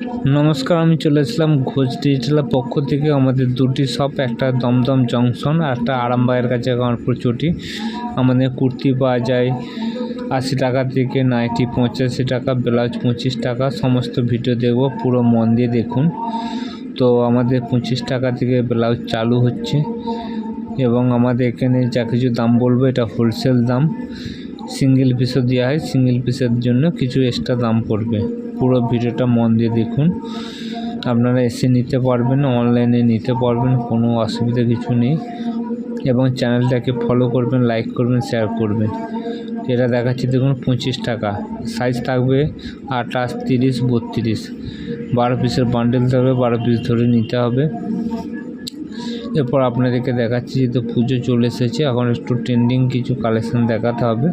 নমস্কার, আমি চলে এসেছিলাম ঘোষ ডিজিটালের পক্ষ থেকে। আমাদের দুটি শপ একটা দমদম জংশন আর একটা আরামবাগের কাছে কামারপুর চটি। আমাদের কুর্তি পাওয়া যায় আশি টাকা থেকে নাইটি পঁচাশি টাকা, ব্লাউজ পঁচিশ টাকা, সমস্ত ভিডিও দেখব, পুরো মন দিয়ে দেখুন। তো আমাদের পঁচিশ টাকা থেকে ব্লাউজ চালু হচ্ছে এবং আমাদের এখানে যা কিছু দাম বলব, এটা হোলসেল দাম। সিঙ্গেল পিসও দেওয়া হয় সিঙ্গেল পিসের জন্য কিছু এক্সট্রা দাম পড়বে। পুরো ভিডিওটা মন দিয়ে দেখুন। আপনারা এসে নিতে পারবেন অনলাইনে নিতে পারবেন, কোনো অসুবিধা কিছু নেই। এবং চ্যানেলটাকে ফলো করবেন লাইক করবেন শেয়ার করবেন। এটা দেখাচ্ছি, দেখুন, পঁচিশ টাকা। সাইজ থাকবে আঠাশ তিরিশ, বত্রিশ। বারো পিসের বান্ডেল থাকবে, বারো পিস ধরে নিতে হবে। এরপর আপনাদেরকে দেখাচ্ছি যেহেতু পুজো চলে এসেছে। এখন একটু ট্রেন্ডিং কিছু কালেকশান দেখাতে হবে।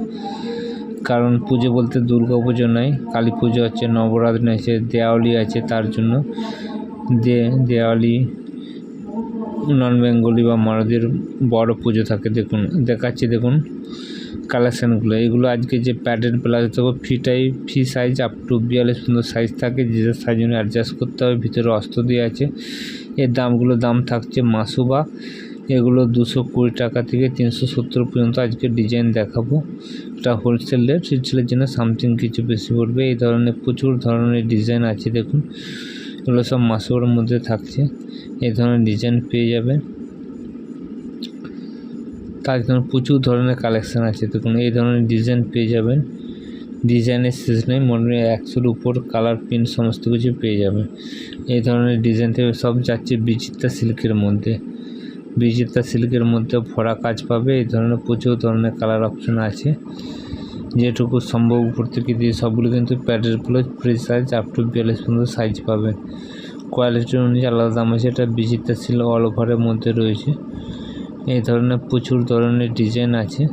কারণ পুজো বলতে দুর্গা পুজো নয়, কালী পুজো আছে, নবরাত্রি আছে, দেওয়ালি আছে তার জন্য। দে, দেওয়ালি, নন বেঙ্গলি বা মারুদের বড় পুজো থাকে, দেখুন, দেখাচ্ছি দেখুন কালেকশানগুলো। এগুলো আজকে যে প্যাডের ব্লাউজ দেবো ফিটাই ফি সাইজ আপ টু বিয়াল্লিশ সুন্দর সাইজ থাকে, যে সাইজ অনুযায়ী অ্যাডজাস্ট করতে হবে, ভিতরে অস্ত্র দিয়ে আছে। এর দামগুলো দাম থাকছে মাসুবা, এগুলো দুশো কুড়ি টাকা থেকে তিনশো সত্তর পর্যন্ত আজকে ডিজাইন দেখাবো। এটা হোলসেল রেট রিটেলের জন্য সামথিং কিছু বেশি পড়বে। এই ধরনের প্রচুর ধরনের ডিজাইন আছে, দেখুন। এগুলো সব মাসুবার মধ্যে থাকছে। এই ধরনের ডিজাইন পেয়ে যাবেন তার জন্য প্রচুর ধরনের কালেকশান আছে, দেখুন। এই ধরনের ডিজাইন পেয়ে যাবেন। ডিজাইনের শেষ নেই, মনে একশোর উপর কালার প্রিন্ট সমস্ত কিছু পেয়ে যাবেন এই ধরনের ডিজাইন থেকে সব যাচ্ছে বিচিত্রা সিল্কের মধ্যে। বিচিত্রা সিল্কের মধ্যে ভরা কাজ পাবে, এই ধরনের প্রচুর ধরনের কালার অপশন আছে। যেটুকু সম্ভব উপর থেকে দিয়ে সবগুলো কিন্তু প্যাডেরগুলো ফ্রি সাইজ আপ টু বিয়াল্লিশ পর্যন্ত সাইজ পাবে। কোয়ালিটি অনুযায়ী আলাদা দাম আছে, এটা বিচিত্রা সিল অল ওভারের মধ্যে রয়েছে। এই ধরনের প্রচুর ধরনের ডিজাইন আছে।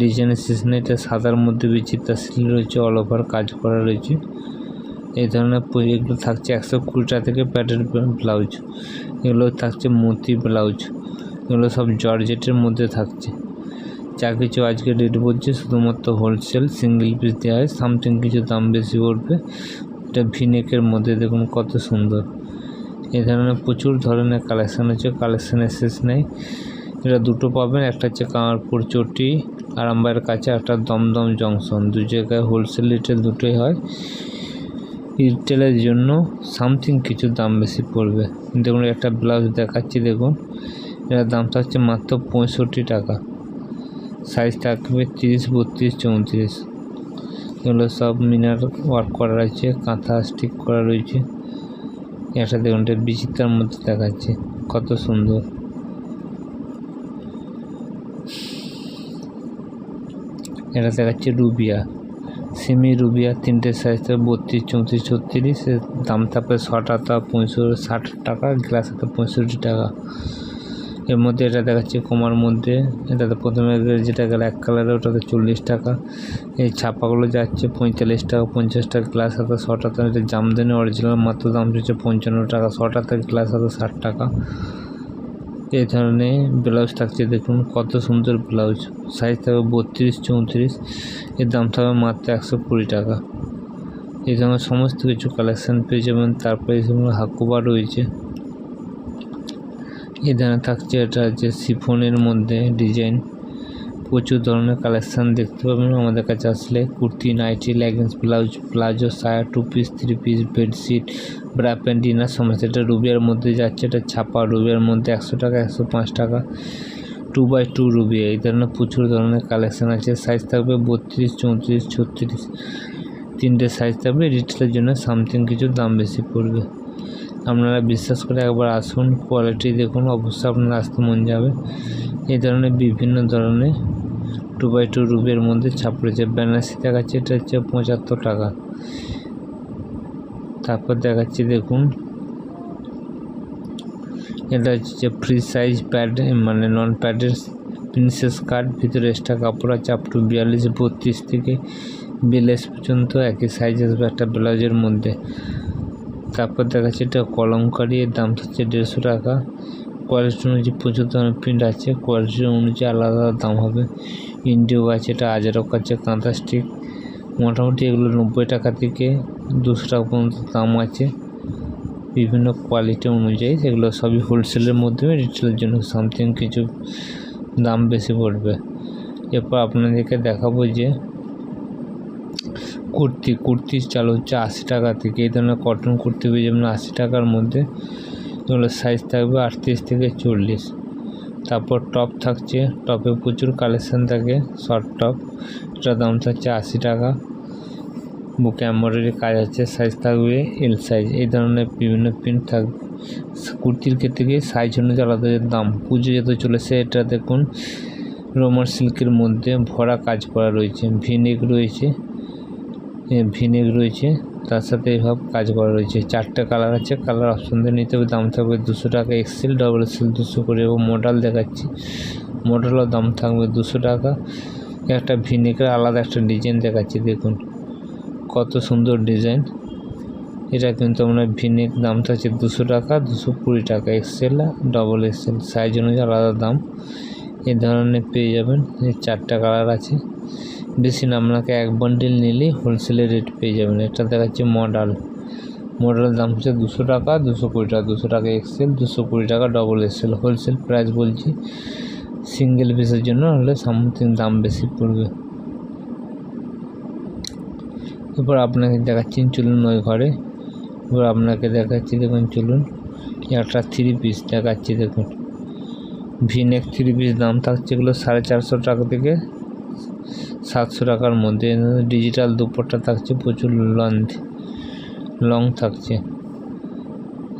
ডিজাইনের শেষ এটা সাদার মধ্যে বিচিত্রা সিল রয়েছে অল ওভার কাজ করা রয়েছে। এই ধরনের এগুলো থাকছে একশো কুড়িটা থেকে প্যাডের ব্লাউজ এগুলো থাকছে মতি ব্লাউজ। এগুলো সব জর্জেটের মধ্যে থাকছে। যা কিছু আজকে রেট বলছে শুধুমাত্র হোলসেল সিঙ্গেল পিস দেওয়া হয় সামথিং কিছু দাম বেশি পড়বে। এটা ভিনেকের মধ্যে দেখুন কত সুন্দর। এ ধরনের প্রচুর ধরনের কালেকশান আছে কালেকশানের শেষ নেই। এটা দুটো পাবেন, একটা হচ্ছে কামারপুর চটি আরামবাগের কাছে একটা দমদম জংশন দু জায়গায় হোলসেল রিটেল দুটোই হয়। রিটেলের জন্য সামথিং কিছু দাম বেশি পড়বে। দেখুন, একটা ব্লাউজ দেখাচ্ছি, দেখুন। এটার দাম থাকছে মাত্র পঁয়ষট্টি টাকা। সাইজ থাকবে তিরিশ, বত্রিশ, চৌত্রিশ। এগুলো সব মিনার ওয়ার্ক করা রয়েছে, কাঁথা স্টিক করা রয়েছে। একটা দেখুন, এটা বিচিত্রার মধ্যে দেখাচ্ছে, কত সুন্দর। এটা দেখাচ্ছে রুবিয়া। সেমি রুবিয়া তিনটে সাইজ বত্রিশ, চৌত্রিশ, ছত্রিশ দাম থাকবে ষাট হাতা পঁয়ষট্টি, ষাট টাকা গ্লাস হাতে পঁয়ষট্টি টাকা। এর মধ্যে এটা দেখাচ্ছে কমার মধ্যে। এটাতে প্রথমে যেটা গেল এক কালারে ওটাতে চল্লিশ টাকা। এই ছাপাগুলো যাচ্ছে পঁয়তাল্লিশ টাকা, পঞ্চাশ টাকা গ্লাস হাতে ষাট হাতা। এটা জামদানি অরিজিনাল মাত্র দাম হচ্ছে পঞ্চান্ন টাকা। ষাট হাতে গ্লাস হাতে ষাট টাকা। এই ধরনের ব্লাউজ থাকছে, দেখুন কত সুন্দর ব্লাউজ। সাইজ থাকবে বত্রিশ, চৌত্রিশ। এর দাম থাকবে মাত্র একশো কুড়ি টাকা। এই ধরনের সমস্ত কিছু কালেকশান পেয়ে যাবেন তারপরে এই ধরনের হাকুবা রয়েছে। এই ধরনের থাকছে এটা যে সিফোনের মধ্যে ডিজাইন প্রচুর ধরনের কালেকশান দেখতে পাবেন। আমাদের কাছে আসলে kurti, nighty leggings blouse palazzo সায়া two piece three piece bedsheet bra pant dinner সমস্ত এটা রুবিয়ার মধ্যে যাচ্ছে। এটা ছাপা রুবিয়ার মধ্যে একশো টাকা, একশো পাঁচ টাকা। টু বাই টু রুবিয়া এই ধরনের প্রচুর ধরনের কালেকশান আছে। সাইজ থাকবে বত্রিশ, চৌত্রিশ, ছত্রিশ। তিনটে সাইজ থাকবে। রিটেলের জন্য সামথিং কিছু দাম বেশি পড়বে। আপনারা বিশ্বাস করে একবার আসুন। কোয়ালিটি দেখুন। অবশ্যই আপনার আসতে মন যাবে। এই ধরনের বিভিন্ন ধরনের টু বাই টু রুবের মধ্যে ছাপ রয়েছে বেনারসি দেখাচ্ছে এটা হচ্ছে পঁচাত্তর টাকা। তারপর দেখাচ্ছি দেখুন। এটা হচ্ছে ফ্রি সাইজ প্যাড মানে নন প্যাডের প্রিন্সেস কার্ড ভিতরে এক্সট্রা কাপড় আছে আপ টু বিয়াল্লিশ, বত্রিশ থেকে বিয়াল্লিশ পর্যন্ত একই সাইজ আসবে একটা ব্লাউজের মধ্যে। তারপর দেখাচ্ছে এটা কলমকারি, এর দাম হচ্ছে দেড়শো টাকা। কোয়ালিটি অনুযায়ী প্রচুর ধরনের প্রিন্ট আছে কোয়ালিটি অনুযায়ী আলাদা আলাদা দাম হবে। ইন্ডিও আছে এটা আজারক আছে কাঁথা স্টিক মোটামুটি এগুলো নব্বই টাকা থেকে দুশো টাকা পর্যন্ত দাম আছে। বিভিন্ন কোয়ালিটি অনুযায়ী সেগুলো সবই হোলসেলের মাধ্যমে রিটেলের জন্য সামথিং কিছু দাম বেশি পড়বে। এরপর আপনাদেরকে দেখাবো যে কুর্তি কুর্তি চালু হচ্ছে আশি টাকা থেকে, এই ধরনের কটন কুর্তি পেয়ে যাবেন আশি টাকার মধ্যে এগুলো সাইজ থাকবে আটত্রিশ থেকে চল্লিশ। তারপর টপ থাকছে টপে প্রচুর কালেকশান থাকে শর্ট টপ এটার দাম থাকছে আশি টাকা। বুকে এম্ব্রয়ডারি কাজ আছে সাইজ থাকবে এল সাইজ এই ধরনের বিভিন্ন প্রিন্ট থাকবে কুর্তির ক্ষেত্রে সাইজ অনুযায়ী আলাদা দাম। পুজো যত চলেছে, এটা দেখুন, রোমার সিল্কের মধ্যে ভরা কাজ করা রয়েছে ভিনেক রয়েছে। ভিনেক রয়েছে। তার সাথে এইভাবে কাজ করা রয়েছে। চারটে কালার আছে। কালার অপশন দিয়ে নিতে হবে। দাম থাকবে দুশো টাকা। এক্সেল ডবল এক্সেল দুশো করে এবং মডেল দেখাচ্ছি। মডেলের দাম থাকবে দুশো টাকা। একটা ভিনেকের আলাদা একটা ডিজাইন দেখাচ্ছি। দেখুন, কত সুন্দর ডিজাইন এটা কিন্তু আমরা ভিনেক দাম থাকছে দুশো টাকা, দুশো কুড়ি টাকা। এক্সেল ডবল এক্সেল সাইজ অনুযায়ী আলাদা দাম। এই ধরনের পেয়ে যাবেন। এই চারটা কালার আছে। বেশি না, আপনাকে এক বান্ডিল নিলেই হোলসেলের রেট পেয়ে যাবেন। এটা দেখাচ্ছে মডেল মডেলের দাম হচ্ছে দুশো টাকা, দুশো কুড়ি টাকা, দুশো টাকা এক্সেল দুশো কুড়ি টাকা ডবল এক্সেল হোলসেল প্রাইস বলছি সিঙ্গেল পিসের জন্য হলে সামথিং দাম বেশি পড়বে। এরপর আপনাকে দেখাচ্ছি, চলুন ওই ঘরে। এবার আপনাকে দেখাচ্ছি, দেখুন, চলুন। একটা থ্রি পিস দেখাচ্ছি, দেখুন। ভিনেক থ্রি পিস দাম থাকছে এগুলো সাড়ে চারশো টাকা থেকে সাতশো টাকার মধ্যে। ডিজিটাল দুপুরটা থাকছে, প্রচুর লঞ্চ লং থাকছে।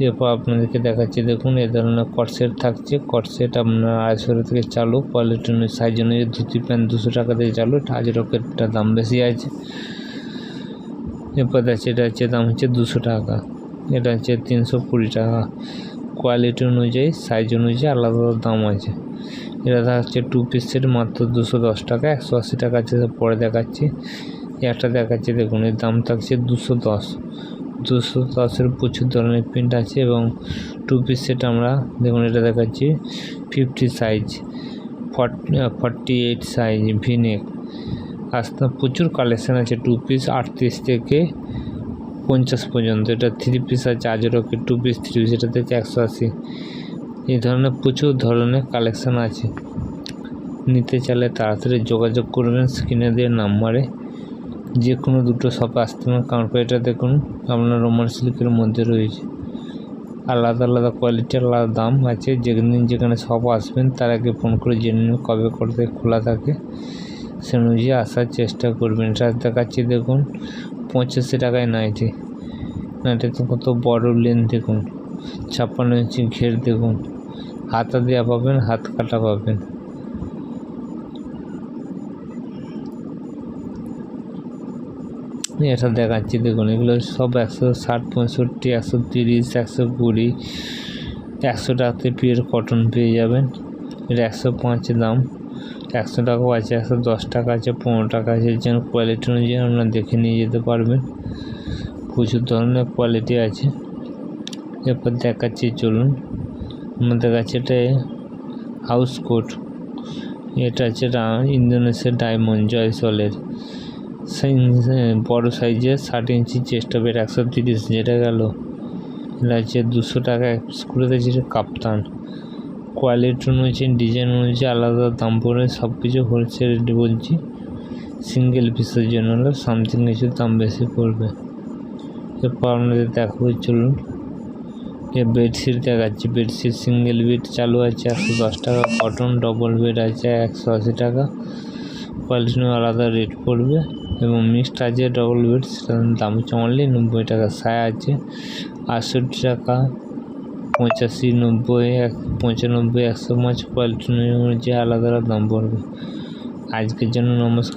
এরপর আপনাদেরকে দেখাচ্ছি, দেখুন, এ ধরনের কটসেট থাকছে। কটসেট আপনার আড়াইশো থেকে চালু কোয়ালিটি সাইজ অনুযায়ী ধুতি প্যান্ট দুশো টাকা থেকে চালু আজরকেরটা দাম বেশি আছে। এরপর আছে এটা হচ্ছে দাম হচ্ছে দুশো টাকা। এটা হচ্ছে তিনশো কুড়ি টাকা। কোয়ালিটি অনুযায়ী সাইজ অনুযায়ী আলাদা আলাদা দাম আছে। এটা দেখা হচ্ছে টু পিস সেট মাত্র দুশো দশ টাকা, একশো আশি টাকা আছে। পরে দেখাচ্ছি একটা দেখাচ্ছি, দেখুন, এর দাম থাকছে দুশো দশ। দুশো দশের প্রচুর ধরনের প্রিন্ট আছে এবং টু পিস সেট আমরা, দেখুন, এটা দেখাচ্ছি fifty size forty eight size V neck আস্তে, প্রচুর কালেকশান আছে টু পিস আটত্রিশ থেকে পঞ্চাশ পর্যন্ত। এটা থ্রি পিস আছে আজরকের টু পিস থ্রি পিস এটাতে হচ্ছে একশো আশি। এই ধরনের প্রচুর ধরনের কালেকশান আছে। নিতে চাইলে তাড়াতাড়ি যোগাযোগ করবেন স্ক্রিনে দিয়ে নাম্বারে যে কোনো দুটো শপে আসতে পারেন। কারণ এটা দেখুন, আপনার রোমান সিল্কের মধ্যে রয়েছে। আলাদা আলাদা কোয়ালিটি আলাদা দাম আছে। যেদিন যেখানে শপ আসবেন, তার আগে ফোন করে জেনে নিন কবে করতে খোলা থাকে। সে অনুযায়ী আসার চেষ্টা করবেন। এটা দেখাচ্ছি দেখুন পঁচাশি টাকায় নাইটি। নাইটি তো কত বড় লেন্থ দেখুন, ছাপ্পান্ন ইঞ্চি ঘের দেখুন। হাতা দেওয়া পাবেন, হাত কাটা পাবেন। এটা দেখাচ্ছি, দেখুন, এগুলো সব একশো ষাট, পঁয়ষট্টি, একশো তিরিশ, একশো কুড়ি, একশো টাকাতে পিওর কটন পেয়ে যাবেন। এটা একশো পাঁচ দাম। একশো টাকাও আছে, একশো দশ টাকা আছে, পনেরো টাকা আছে যেন কোয়ালিটি অনুযায়ী আপনারা দেখে নিয়ে যেতে পারবেন। প্রচুর ধরনের কোয়ালিটি আছে। এরপর দেখাচ্ছি, চলুন। আমাদের কাছে এটা হাউস কোট এটা হচ্ছে ইন্দোনেশিয়ার ডায়মন্ড জয়সলের বড় সাইজের ষাট ইঞ্চি চেস্ট হবে একশো তিরিশ, যেটা গেল। এটা হচ্ছে দুশো টাকা করে দিয়েছে কাপ্তান কোয়ালিটি অনুযায়ী ডিজাইন অনুযায়ী আলাদা দাম পড়ে সব কিছু হোলসেল রেট বলছি। সিঙ্গেল পিসের জন্য হলে সামথিং কিছু দাম বেশি পড়বে। এরপর আপনাদের দেখাবো, চলুন। এ বেডশিট দেখাচ্ছি বেডশিট সিঙ্গেল বেড চালু আছে, একশো দশ টাকা। কটন ডবল বেড আছে, একশো আশি টাকা। কোয়ালিটি আলাদা রেট পড়বে। এবং মিক্সড আছে ডবল বেড সেটার দাম হচ্ছে অনলি নব্বই টাকা। সায়া আছে, আটষট্টি টাকা। পঁচাশি, নব্বই, এক, পঁচানব্বই, একশো পাঁচ পাল্টানো অনুযায়ী আলাদা আলাদা দাম পড়বে। আজকের জন্য নমস্কার।